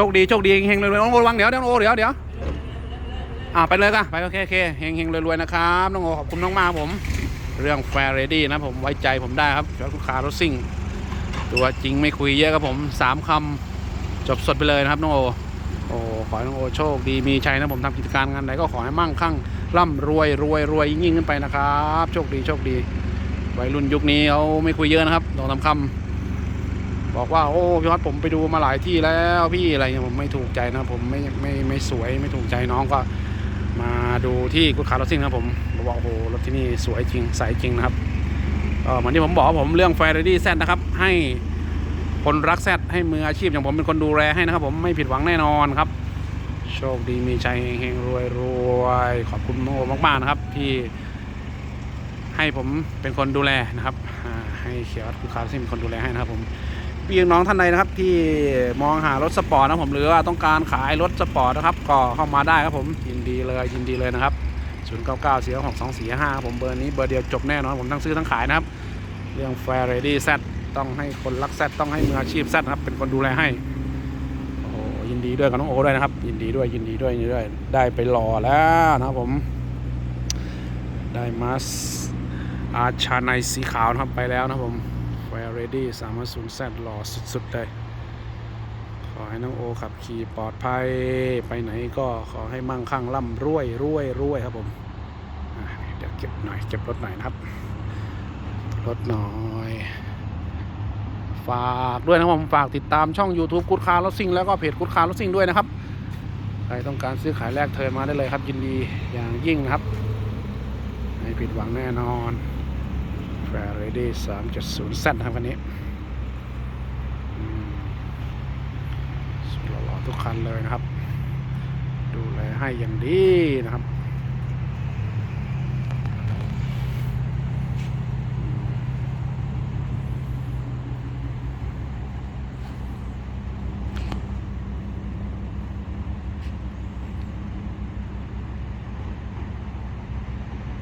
โชคดีโชคดีเฮงๆรวยๆน้องโอระวังเดี๋ยวเดี๋ยวน้องโอเดี๋ยวเดี๋ยวอ่าไปเลยกันไปโอเคโอเคเฮงเฮงรวยๆนะครับน้องโอขอบคุณน้องมาผม เรื่องแฟร์เรดี้นะผมไว้ใจผมได้ครับยอดลูกค้ารถซิ่ง ตัวจริงไม่คุยเยอะครับผมสามคำจบสดไปเลยนะครับน้องโอโอ้ขอให้น้องโอโชคดีมีชัยนะผมทำกิจการงานไหนก็ขอให้มั่งคั่งร่ำรวยรวยรวยยิ่งขึ้นไปนะครับ โชคดีโชคดีวัยรุ่นยุคนี้เขาไม่คุยเยอะนะครับลองทำคำ บอกว่าโอ้พี่วัดผมไปดูมาหลายที่แล้วพี่อะไรเงี้ยผมไม่ถูกใจนะผมไม่ไม่ไม่สวยไม่ถูกใจน้องก็ มาดูที่กุดขารถซิ่งนะผมบอกว่าโอ้โหรถที่นี่สวยจริงใสจริงนะครับก็เหมือนที่ผมบอกผมเรื่องแฟร์ดี้แซนะครับ ให้คนรักแซดให้มืออาชีพอย่างผมเป็นคนดูแลให้นะครับ ผมไม่ผิดหวังแน่นอนครับ โชคดีมีชัยเฮงรวยรวยขอบคุณโมมากๆนะครับ ที่ให้ผมเป็นคนดูแลนะครับให้เขียวกุดขารถซิ่งเป็นคนดูแลให้นะครับผม พี่น้องท่านใดนะครับ ที่มองหารถสปอร์ตนะผมหรือว่าต้องการขายรถสปอร์ตนะครับ ก็เข้ามาได้ครับผมยินดีเลยยินดีเลยนะครับ0 9 9 4 6 2 4 5ผมเบอร์นี้เบอร์เดียวจบแน่นอนผมทั้งซื้อทั้งขายนะครับ เรื่อง Fair Ready Z ต้องให้คนรัก Z ต้องให้มืออาชีพ Z นะครับ เป็นคนดูแลให้โอ้ยินดีด้วยกับน้องโอ้ด้วยนะครับ ยินดีด้วยยินดีด้วยยินดีด้วยได้ไปรอแล้วนะครับผม ได้มาสอาชาในสีขาวนะครับไปแล้วนะครับผม แฟร์เรดี้สามารถศูนย์แซดหล่อสุดๆเลย ขอให้น้องโอขับขี่ปลอดภัย ไปไหนก็ขอให้มั่งคั่งร่ำรวยรวยรวยครับผม เดี๋ยวเก็บหน่อย เก็บรถหน่อยนะครับ รถหน่อย ฝากด้วยนะครับผม ฝากติดตามช่อง YouTube กุดคาร์ลซิ่งแล้วก็เพจกุดคาร์ลซิ่งด้วยนะครับ ใครต้องการซื้อขายแลกเทิร์นมาได้เลยครับ ยินดีอย่างยิ่งนะครับ ไม่ผิดหวังแน่นอน แฟร์เรดี้สามจุดศูนย์เซนครับคันนี้สุดหล่อทุกคันเลยนะครับ ดูแลให้อย่างดีนะครับ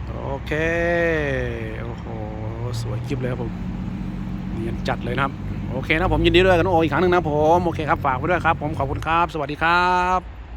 โอเค สวยกิบเลยครับผมเนียนจัดเลยนะครับ โอเคนะผมยินดีด้วยกับน้องโออีกครั้งหนึ่งนะผม โอเคครับ ฝากไว้ด้วยครับ ผมขอบคุณครับ สวัสดีครับ